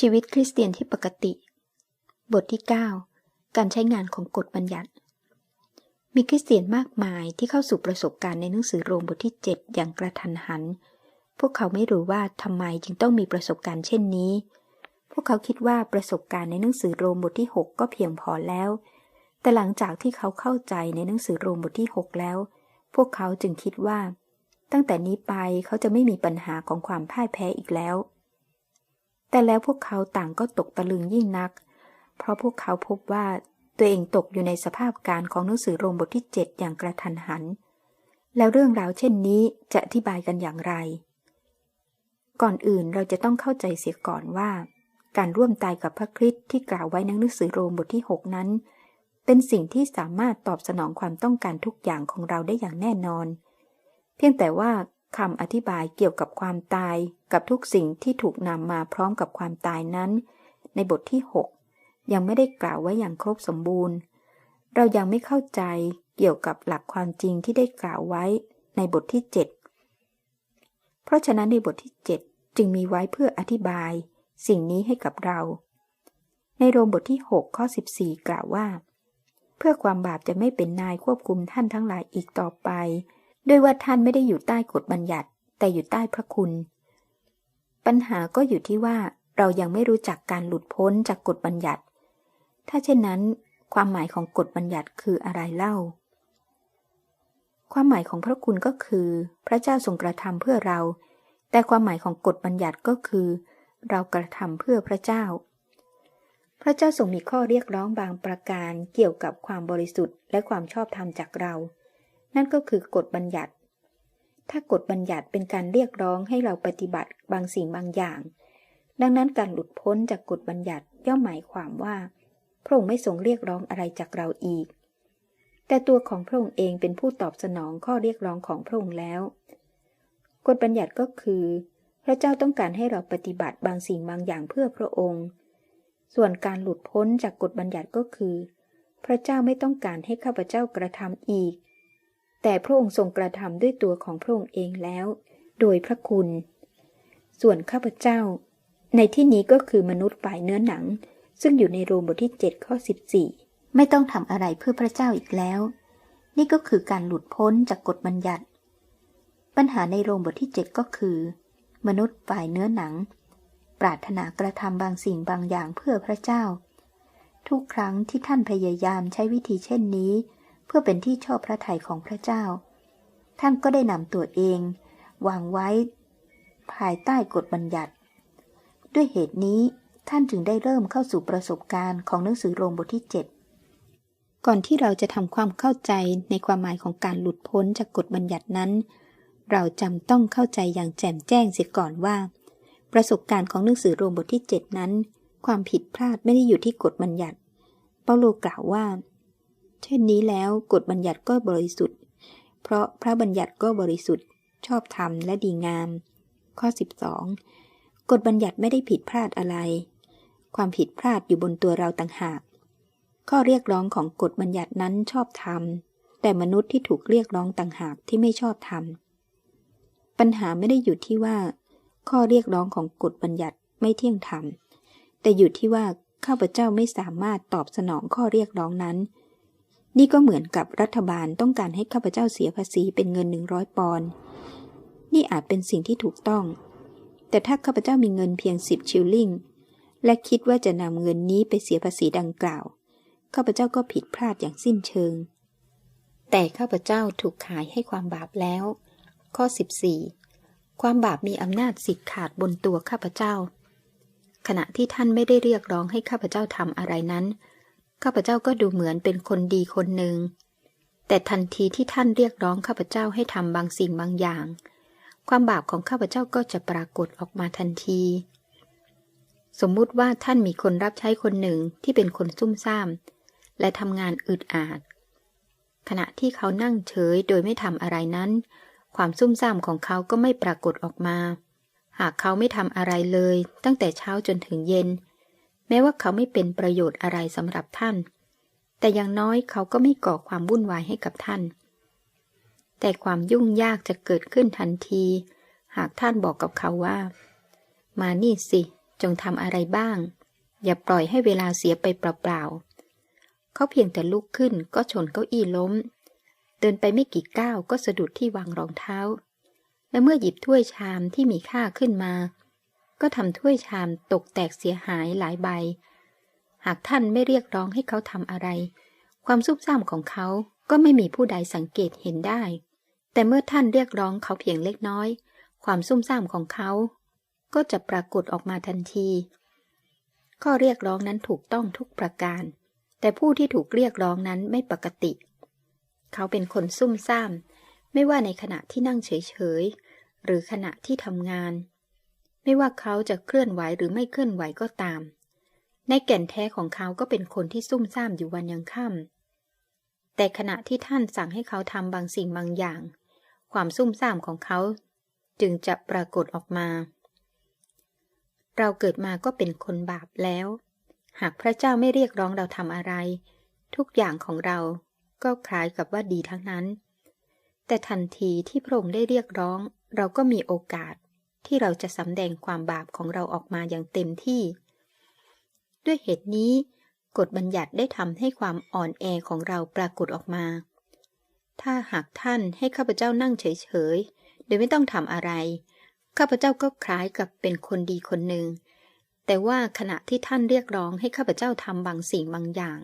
ชีวิตคริสเตียนที่ปกติ บทที่ 9 การใช้งานของกฎบัญญัติ มีคริสเตียนมากมายที่เข้าสู่ประสบการณ์ในหนังสือโรมบทที่ 7 อย่างกระทันหัน พวกเขาไม่รู้ว่าทำไมจึงต้องมีประสบการณ์เช่นนี้ พวกเขาคิดว่าประสบการณ์ในหนังสือโรมบทที่ 6 ก็เพียงพอแล้ว แต่หลังจากที่เขาเข้าใจในหนังสือโรมบทที่ 6 แล้ว พวกเขาจึงคิดว่า ตั้งแต่นี้ไปเขาจะไม่มีปัญหาของความพ่ายแพ้อีกแล้ว แต่แล้วพวกเขาต่างก็ตกตะลึงยิ่งนัก เพราะพวกเขาพบว่าตัวเองตกอยู่ในสภาพการของหนังสือโรมบทที่ 7 อย่างกระทันหัน แล้วเรื่องราวเช่นนี้จะอธิบายกันอย่างไร ก่อนอื่นเราจะต้องเข้าใจเสียก่อนว่า การร่วมตายกับพระคริสต์ที่กล่าวไว้ในหนังสือโรมบทที่ 6 นั้น เป็นสิ่งที่สามารถตอบสนองความต้องการทุกอย่างของเราได้อย่างแน่นอน เพียงแต่ว่า คำอธิบายเกี่ยวกับความตายกับทุกสิ่งที่ถูกนำมาพร้อมกับความตายนั้น ในบทที่ 6 ยังไม่ได้กล่าวไว้อย่างครบสมบูรณ์ เรายังไม่เข้าใจเกี่ยวกับหลักความจริงที่ได้กล่าวไว้ในบทที่ 7 เพราะฉะนั้นในบทที่ 7 จึงมีไว้เพื่ออธิบาย สิ่งนี้ให้กับเรา ในโรมบทที่ 6 ข้อ 14 กล่าวว่า เพื่อความบาปจะไม่เป็นนายควบคุมท่านทั้งหลายอีกต่อไป ด้วยว่าท่านไม่ได้อยู่ใต้กฎบัญญัติ แต่อยู่ใต้พระคุณ ปัญหาก็อยู่ที่ว่าเรายังไม่รู้จักการหลุดพ้นจากกฎบัญญัติ ถ้าเช่นนั้น ความหมายของกฎบัญญัติคืออะไรเล่า ความหมายของพระคุณก็คือ พระเจ้าทรงกระทำเพื่อเรา แต่ความหมายของกฎบัญญัติก็คือ เรากระทำเพื่อพระเจ้า พระเจ้าทรงมีข้อเรียกร้องบางประการเกี่ยวกับความบริสุทธิ์และความชอบธรรมจากเรา นั่นก็คือกฎบัญญัติ ถ้ากฎบัญญัติเป็นการเรียกร้องให้เราปฏิบัติบางสิ่งบางอย่าง ดังนั้นการหลุดพ้นจากกฎบัญญัติย่อมหมายความว่าพระองค์ไม่ทรงเรียกร้องอะไรจากเราอีก แต่ตัวของพระองค์เองเป็นผู้ตอบสนองข้อเรียกร้องของพระองค์แล้ว กฎบัญญัติก็คือ พระเจ้าต้องการให้เราปฏิบัติบางสิ่งบางอย่างเพื่อพระองค์ ส่วนการหลุดพ้นจากกฎบัญญัติก็คือ พระเจ้าไม่ต้องการให้ข้าพเจ้ากระทำอีก แต่พระองค์ทรงกระทำด้วยตัวของพระองค์เองแล้ว โดยพระคุณ ส่วนข้าพเจ้า ในที่นี้ก็คือมนุษย์ฝ่ายเนื้อหนัง ซึ่งอยู่ในโรมบทที่7ข้อ14 ไม่ต้องทำอะไรเพื่อพระเจ้าอีกแล้ว นี่ก็คือการหลุดพ้นจากกฎบัญญัติ ปัญหาในโรมบทที่ 7 ก็คือ มนุษย์ฝ่ายเนื้อหนัง ปรารถนากระทำบางสิ่งบางอย่างเพื่อพระเจ้า ทุกครั้งที่ท่านพยายามใช้วิธีเช่นนี้ เพื่อเป็นที่ชอบพระทัยของพระเจ้า ท่านก็ได้นำตัวเอง วางไว้ ภายใต้กฎบัญญัติ ด้วยเหตุนี้ท่านจึงได้เริ่มเข้าสู่ประสบการณ์ของหนังสือโรมบทที่ 7 ก่อนที่เราจะทำความเข้าใจในความหมายของการหลุดพ้นจากกฎบัญญัตินั้น เราจำต้องเข้าใจอย่างแจ่มแจ้งเสียก่อนว่า ประสบการณ์ของหนังสือโรมบทที่ 7 นั้น ความผิดพลาดไม่ได้อยู่ที่กฎบัญญัติ เปาโลกล่าวว่า เช่นนี้แล้วกฎบัญญัติก็บริสุทธิ์ เพราะพระบัญญัติก็บริสุทธิ์ ชอบธรรมและดีงาม ข้อ 12 กฎบัญญัติไม่ได้ผิดพลาดอะไร ความผิดพลาดอยู่บนตัวเราต่างหาก ข้อเรียกร้องของกฎบัญญัตินั้นชอบธรรม แต่มนุษย์ที่ถูกเรียกร้องต่างหากที่ไม่ชอบธรรม ปัญหาไม่ได้อยู่ที่ว่า ข้อเรียกร้องของกฎบัญญัติไม่เที่ยงธรรม แต่อยู่ที่ว่าข้าพเจ้าไม่สามารถตอบสนองข้อเรียกร้องนั้น นี่ก็เหมือนกับรัฐบาลต้องการให้ข้าพเจ้าเสียภาษีเป็นเงินหนึ่งร้อยปอนด์นี่อาจเป็นสิ่งที่ถูกต้อง แต่ถ้าข้าพเจ้ามีเงินเพียงสิบชิลลิงและคิดว่าจะนำเงินนี้ไปเสียภาษีดังกล่าวข้าพเจ้าก็ผิดพลาดอย่างสิ้นเชิง แต่ข้าพเจ้าถูกขายให้ความบาปแล้ว ข้อ 14 ความบาปมีอำนาจสิทธิ์ขาดบนตัวข้าพเจ้า ขณะที่ท่านไม่ได้เรียกร้องให้ข้าพเจ้าทำอะไรนั้น ข้าพเจ้าก็ดูเหมือนเป็นคนดีคนหนึ่ง แต่ทันทีที่ท่านเรียกร้องข้าพเจ้าให้ทำบางสิ่งบางอย่าง ความบาปของข้าพเจ้าก็จะปรากฏออกมาทันที สมมุติว่าท่านมีคนรับใช้คนหนึ่งที่เป็นคนซุ่มซ่าม และทำงานอึดอาด ขณะที่เขานั่งเฉยโดยไม่ทำอะไรนั้น ความซุ่มซ่ามของเขาก็ไม่ปรากฏออกมา หากเขาไม่ทำอะไรเลย ตั้งแต่เช้าจนถึงเย็น แม้ว่าเขาไม่เป็นประโยชน์อะไรสำหรับท่าน แต่อย่างน้อยเขาก็ไม่ก่อความวุ่นวายให้กับท่าน แต่ความยุ่งยากจะเกิดขึ้นทันที หากท่านบอกกับเขาว่า มานี่สิ จงทำอะไรบ้าง อย่าปล่อยให้เวลาเสียไปเปล่าๆเขาเพียงแต่ลุกขึ้นก็ชนเก้าอี้ล้ม เดินไปไม่กี่ก้าวก็สะดุดที่วางรองเท้า และเมื่อหยิบถ้วยชามที่มีค่าขึ้นมา ก็ทำถ้วยชามตกแตกเสียหายหลายใบ หากท่านไม่เรียกร้องให้เขาทำอะไร ความซุ่มซ่ามของเขาก็ไม่มีผู้ใดสังเกตเห็นได้ แต่เมื่อท่านเรียกร้องเขาเพียงเล็กน้อย ความซุ่มซ่ามของเขา ก็จะปรากฏออกมาทันที ข้อเรียกร้องนั้นถูกต้องทุกประการ แต่ผู้ที่ถูกเรียกร้องนั้นไม่ปกติ เขาเป็นคนซุ่มซ่าม ไม่ว่าในขณะที่นั่งเฉยๆ หรือขณะที่ทำงาน ไม่ว่าเขาจะเคลื่อนไหวหรือไม่เคลื่อนไหวก็ตาม ในแก่นแท้ของเขาก็เป็นคนที่ซุ่มซ่ามอยู่วันยังค่ำแต่ขณะที่ท่านสั่งให้เขาทำบางสิ่งบางอย่าง ความซุ่มซ่ามของเขาจึงจะปรากฏออกมา เราเกิดมาก็เป็นคนบาปแล้ว หากพระเจ้าไม่เรียกร้องเราทำอะไร ทุกอย่างของเราก็คล้ายกับว่าดีทั้งนั้น แต่ทันทีที่พระองค์ได้เรียกร้อง เราก็มีโอกาส ที่เราจะสำแดงความบาปของเราออกมาอย่างเต็มที่ ด้วยเหตุนี้ กฎบัญญัติได้ทำให้ความอ่อนแอของเราปรากฏออกมา ถ้าหากท่านให้ข้าพเจ้านั่งเฉยๆ โดยไม่ต้องทำอะไร ข้าพเจ้าก็คล้ายกับเป็นคนดีคนหนึ่ง แต่ว่าขณะที่ท่านเรียกร้องให้ข้าพเจ้าทำบางสิ่งบางอย่าง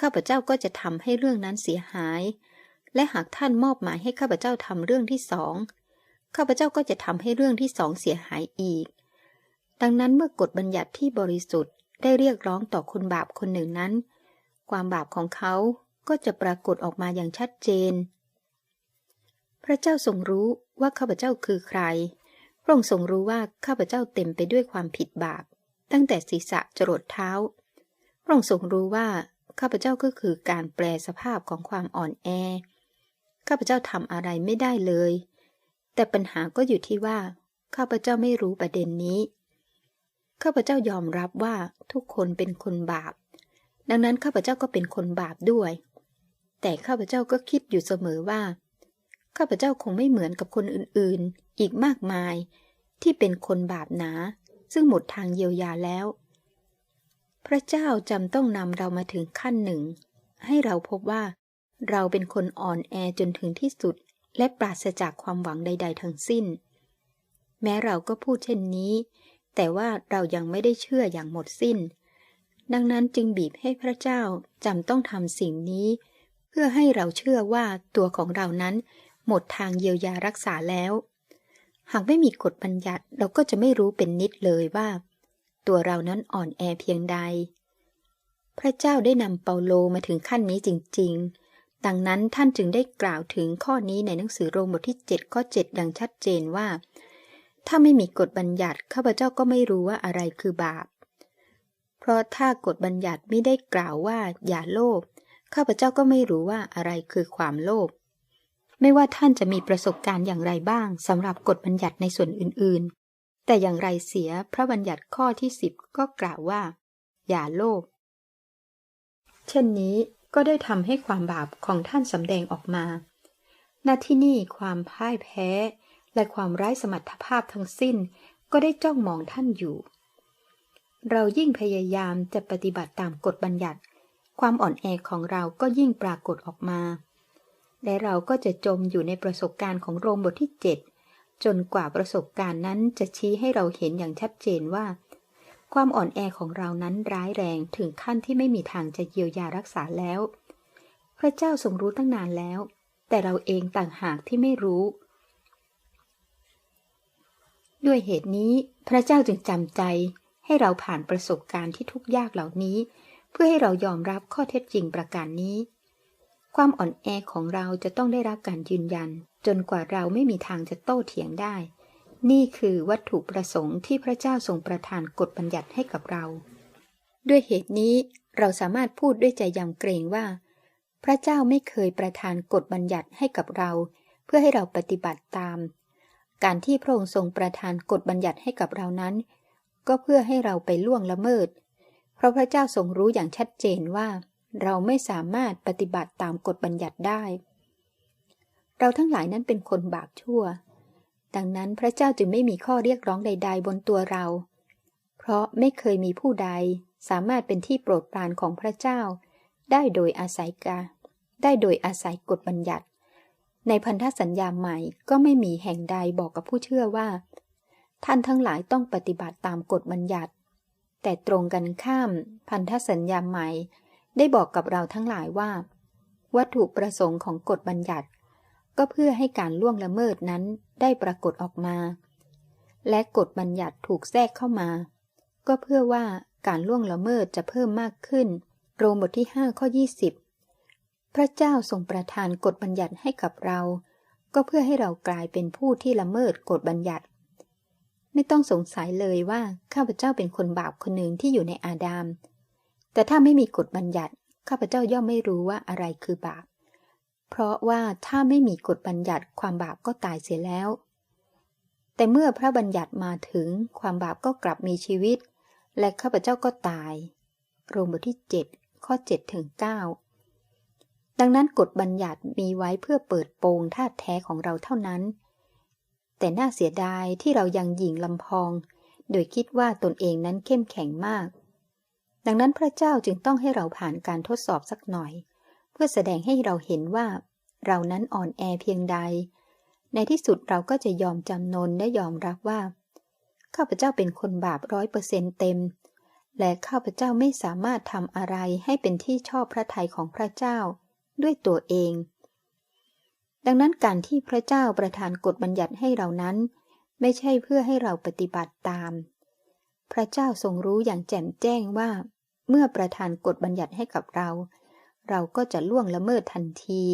ข้าพเจ้าก็จะทำให้เรื่องนั้นเสียหาย และหากท่านมอบหมายให้ข้าพเจ้าทำเรื่องที่สอง ข้าพเจ้าก็จะทำให้เรื่องที่สองเสียหายอีก ดังนั้นเมื่อกฎบัญญัติที่บริสุทธิ์ได้เรียกร้องต่อคนบาปคนหนึ่งนั้น ความบาปของเขาก็จะปรากฏออกมาอย่างชัดเจน พระเจ้าทรงรู้ว่าข้าพเจ้าคือใคร พระองค์ทรงรู้ว่าข้าพเจ้าเต็มไปด้วยความผิดบาป ตั้งแต่ศีรษะจรดเท้า พระองค์ทรงรู้ว่าข้าพเจ้าก็คือการแปลสภาพของความอ่อนแอ ข้าพเจ้าทำอะไรไม่ได้เลย แต่ปัญหาก็อยู่ที่ว่า ข้าพเจ้าไม่รู้ประเด็นนี้ ข้าพเจ้ายอมรับว่าทุกคนเป็นคนบาป ดังนั้นข้าพเจ้าก็เป็นคนบาปด้วย แต่ข้าพเจ้าก็คิดอยู่เสมอว่า ข้าพเจ้าคงไม่เหมือนกับคนอื่นๆ อีกมากมาย ที่เป็นคนบาปหนา ซึ่งหมดทางเยียวยาแล้ว พระเจ้าจำต้องนำเรามาถึงขั้นหนึ่ง ให้เราพบว่าเราเป็นคนอ่อนแอจนถึงที่สุด และปราศจากความหวังใด ๆ ทั้งสิ้น แม้เราก็พูดเช่นนี้ แต่ว่าเรายังไม่ได้เชื่ออย่างหมดสิ้น ดังนั้นจึงบีบให้พระเจ้าจำต้องทำสิ่งนี้ เพื่อให้เราเชื่อว่าตัวของเรานั้น หมดทางเยียวยารักษาแล้ว หากไม่มีกฎบัญญัติเราก็จะไม่รู้เป็นนิดเลยว่า ตัวเรานั้นอ่อนแอเพียงใด พระเจ้าได้นำเปาโลมาถึงขั้นนี้จริง ๆ ดังนั้นท่านจึงได้กล่าวถึงข้อนี้ในหนังสือโรมบทที่ 7 ข้อ 7 ดังชัดเจนว่า ถ้าไม่มีกฎบัญญัติข้าพเจ้าก็ไม่รู้ว่าอะไรคือบาป เพราะถ้ากฎบัญญัติไม่ได้กล่าวว่าอย่าโลภข้าพเจ้าก็ไม่รู้ว่าอะไรคือความโลภไม่ว่าท่านจะมีประสบการณ์อย่างไรบ้างสำหรับกฎบัญญัติในส่วนอื่นๆ แต่อย่างไรเสียพระบัญญัติข้อที่สิบก็กล่าวว่า อย่าโลภเช่นนี้ ก็ได้ทำให้ความบาปของท่านสำแดงออกมาณที่นี่ความพ่ายแพ้ และความไร้สมรรถภาพทั้งสิ้นก็ได้จ้องมองท่านอยู่ เรายิ่งพยายามจะปฏิบัติตามกฎบัญญัติ ความอ่อนแอของเราก็ยิ่งปรากฏออกมา และเราก็จะจมอยู่ในประสบการณ์ของโรมบทที่ 7 จนกว่าประสบการณ์นั้นจะชี้ให้เราเห็นอย่างชัดเจนว่า ความอ่อนแอของเรานั้นร้ายแรงถึงขั้นที่ไม่มีทางจะเยียวยารักษาแล้ว พระเจ้าทรงรู้ตั้งนานแล้ว แต่เราเองต่างหากที่ไม่รู้ ด้วยเหตุนี้ พระเจ้าจึงจำใจ ให้เราผ่านประสบการณ์ที่ทุกข์ยากเหล่านี้ เพื่อให้เรายอมรับข้อเท็จจริงประการนี้ ความอ่อนแอของเราจะต้องได้รับการยืนยัน จนกว่าเราไม่มีทางจะโต้เถียงได้ นี่คือวัตถุประสงค์ที่พระเจ้าทรงประทานกฎบัญญัติให้กับเรา ด้วยเหตุนี้เราสามารถพูดด้วยใจยำเกรงว่า พระเจ้าไม่เคยประทานกฎบัญญัติให้กับเรา เพื่อให้เราปฏิบัติตาม การที่พระองค์ทรงประทานกฎบัญญัติให้กับเรานั้น ก็เพื่อให้เราไปล่วงละเมิด เพราะพระเจ้าทรงรู้อย่างชัดเจนว่า เราไม่สามารถปฏิบัติตามกฎบัญญัติได้ เราทั้งหลายนั้นเป็นคนบาปชั่ว ดังนั้นพระเจ้าจึงไม่มีข้อเรียกร้องใด ๆ บนตัวเรา เพราะไม่เคยมีผู้ใดสามารถเป็นที่โปรดปรานของพระเจ้า ได้โดยอาศัยกาได้โดยอาศัยกฎบัญญัติ ในพันธสัญญาใหม่ก็ไม่มีแห่งใดบอกกับผู้เชื่อว่า ท่านทั้งหลายต้องปฏิบัติตามกฎบัญญัติ แต่ตรงกันข้ามพันธสัญญาใหม่ ได้บอกกับเราทั้งหลายว่า วัตถุประสงค์ของกฎบัญญัติ ก็เพื่อให้การล่วงละเมิดนั้น ได้ปรากฏออกมา และกฎบัญญัติถูกแทรกเข้ามา ก็เพื่อว่าการล่วงละเมิดจะเพิ่มมากขึ้น โรมบทที่5ข้อ20 พระเจ้าทรงประทานกฎบัญญัติให้กับเรา ก็เพื่อให้เรากลายเป็นผู้ที่ละเมิดกฎบัญญัติ ไม่ต้องสงสัยเลยว่าข้าพเจ้าเป็นคนบาปคนหนึ่งที่อยู่ในอาดาม แต่ถ้าไม่มีกฎบัญญัติ ข้าพเจ้าย่อมไม่รู้ว่าอะไรคือบาป ราะว่าถ้าไม่มีกฎบัญญัติความบาปก็ตายเสียแล้ว แต่เมื่อพระบัญญัติมาถึงความบาปก็กลับมีชีวิต และข้าพเจ้าก็ตาย โรมบทที่ 7 ข้อ7ถึง9ดังนั้นกฎบัญญัติมีไว้เพื่อเปิดโปงธาตุแท้ของเราเท่านั้น แต่น่าเสียดายที่เรายังหยิ่งลำพอง โดยคิดว่าตนเองนั้นเข้มแข็งมาก ดังนั้นพระเจ้าจึงต้องให้เราผ่านการทดสอบสักหน่อยเพื่อแสดงให้เราเห็นว่า เรานั้นอ่อนแอเพียงใด ในที่สุดเราก็จะยอมจำนนและยอมรับว่า ข้าพเจ้าเป็นคนบาปร้อยเปอร์เซ็นเต็ม และข้าพเจ้าไม่สามารถทำอะไรให้เป็นที่ชอบพระทัยของพระเจ้า ด้วยตัวเอง ดังนั้นการที่พระเจ้าประทานกฎบัญญัติให้เรานั้น ไม่ใช่เพื่อให้เราปฏิบัติตาม พระเจ้าทรงรู้อย่างแจ่มแจ้งว่า เมื่อประทานกฎบัญญัติให้กับเรา เราก็จะล่วงละเมิดทันที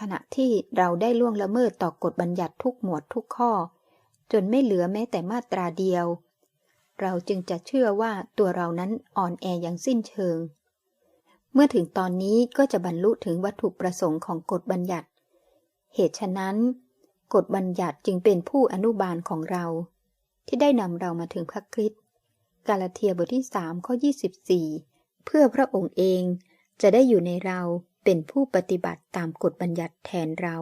ขณะที่เราได้ล่วงละเมิดต่อกฎบัญญัติทุกหมวดทุกข้อ จนไม่เหลือแม้แต่มาตราเดียว เราจึงจะเชื่อว่าตัวเรานั้นอ่อนแออย่างสิ้นเชิง เมื่อถึงตอนนี้ก็จะบรรลุถึงวัตถุประสงค์ของกฎบัญญัติ เหตุฉะนั้น กฎบัญญัติจึงเป็นผู้อนุบาลของเรา ที่ได้นำเรามาถึงพระคริสต์กาลาเทียบทที่3ข้อ24 เพื่อพระองค์เองจะได้อยู่ในเรา เป็นผู้ปฏิบัติตามกฎบัญญัติแทนเรา